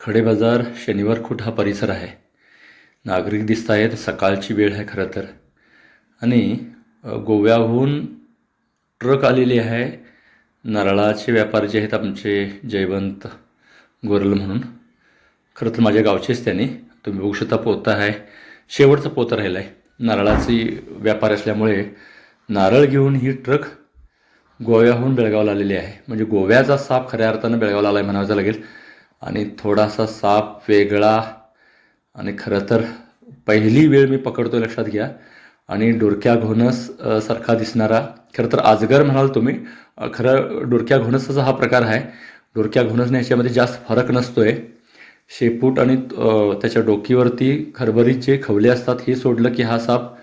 खडे बाजार शनिवार खूट हा परिसर आहे. नागरिक दिसत आहेत सकाळची वेळ आहे खरं तर. आणि गोव्याहून ट्रक आलेली आहे. नारळाचे व्यापारी जे आहेत आमचे जयवंत गोरल म्हणून. खरं तर माझ्या गावचेच त्यांनी. तुम्ही बघू शकता पोतं आहे. शेवटचं पोतं राहिलं आहे नारळाची व्यापार असल्यामुळे नारळ घेऊन ही ट्रक गोव्याहून बेळगावला आलेली आहे. म्हणजे गोव्याचा साप खऱ्या अर्थानं बेळगावला आला आहे म्हणावं लागेल. आणि थोडासा साप वेगळा. आणि खरं तर पहिली वेळ मी पकडतो लक्षात घ्या. आणि डोरक्या घोणस सारखा दिसणारा. खरं तर आजगर म्हणाल तुम्ही खरं डोरक्या घोणसाचा हा प्रकार आहे. डोरक्या घोणसने ह्याच्यामध्ये जास्त फरक नसतोय. शेपूट आणि त्याच्या डोकीवरती खरबरीचे खवले असतात हे सोडलं की हा साप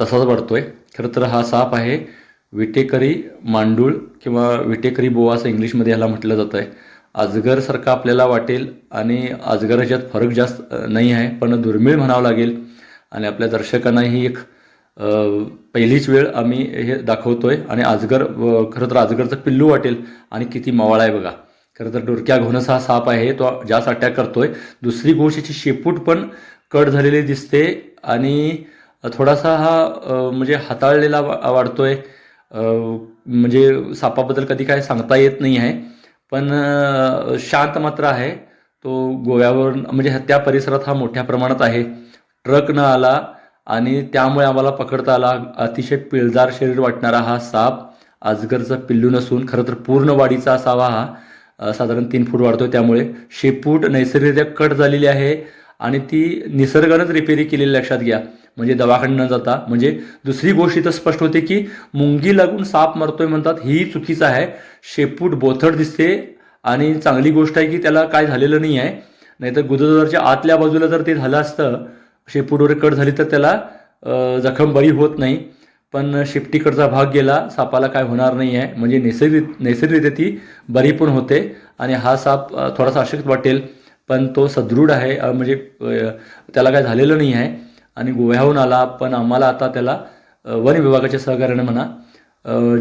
तसाच वाढतोय. खरं तर हा साप आहे विटेकरी मांडूळ किंवा विटेकरी बोवा असं इंग्लिशमध्ये ह्याला म्हटलं जातं आहे अजगरसारखा आपल्याला वाटेल आणि अजगराच्यात ह्याच्यात फरक जास्त नाही आहे पण दुर्मिळ म्हणावं लागेल. आणि आपल्या दर्शकांना ही एक पहिलीच वेळ आम्ही हे दाखवतोय. आणि अजगर खरं तर अजगरचं पिल्लू वाटेल आणि किती मवाळा आहे बघा. खरं तर डोरक्या घोणस हा साप आहे तो जास्त अटॅक करतोय. दुसरी गोष्ट याची शेपूट पण कट झालेली दिसते आणि थोडासा हा म्हणजे हाताळलेला वा- वाढतोय. म्हणजे सापाबद्दल कधी काय सांगता येत नाही आहे. पण शांत मात्र आहे. तो गोव्यावर म्हणजे त्या परिसरात हा मोठ्या प्रमाणात आहे. ट्रक न आला आणि त्यामुळे आम्हाला पकडता आला. अतिशय पिळदार शरीर वाटणारा हा साप आजगरचा पिल्लू नसून खरं तर पूर्ण वाढीचा असावा हा साधारण तीन फूट वाढतो त्यामुळे. शेपूट नैसर्गिकरित्या कट झालेली आहे आणि ती निसर्गानंच रिपेरी केलेली लक्षात घ्या. म्हणजे दवाखान्यात न जाता. म्हणजे दुसरी गोष्ट इथं स्पष्ट होते की मुंगी लागून साप मरतोय म्हणतात ही चुकीचं आहे. शेपूट बोथड दिसते आणि चांगली गोष्ट आहे की त्याला काय झालेलं नाही आहे. नाहीतर गुदद्वाराच्या आतल्या बाजूला जर ते झालं असतं शेपूट वगैरे कट झाली तर त्याला जखम बरी होत नाही. पण शेपटीकडचा भाग गेला सापाला काय होणार नाही आहे. म्हणजे नैसर्गिक नैसर्गिकरित्या ती बरी पण होते आणि हा साप थोडासा अशक्त वाटेल. पण तो सदृढ आहे म्हणजे त्याला काय झालेलं नाही आहे. आणि गोव्याहून आला पण आम्हाला आता त्याला वन विभागाच्या सहकार्याने म्हणा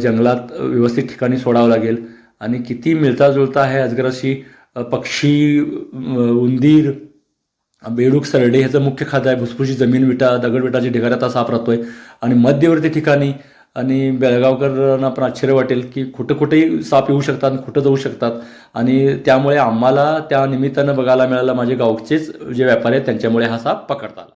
जंगलात व्यवस्थित ठिकाणी सोडावं लागेल. आणि किती मिळता जुळता आहे अजगराशी पक्षी उंदीर बेडूक सरडे ह्याचं मुख्य खाद्य आहे. भुसभुशी जमीन विटा दगड विटाच्या ढिगाऱ्यात हा साप राहतोय. आणि मध्यवर्ती ठिकाणी आणि बेळगावकरांना पण आश्चर्य वाटेल की कुठं कुठेही साप येऊ शकतात आणि कुठं जाऊ शकतात. आणि त्यामुळे आम्हाला त्या निमित्तानं बघायला मिळालं माझे गावचेच जे व्यापारी आहेत त्यांच्यामुळे हा साप पकडता आला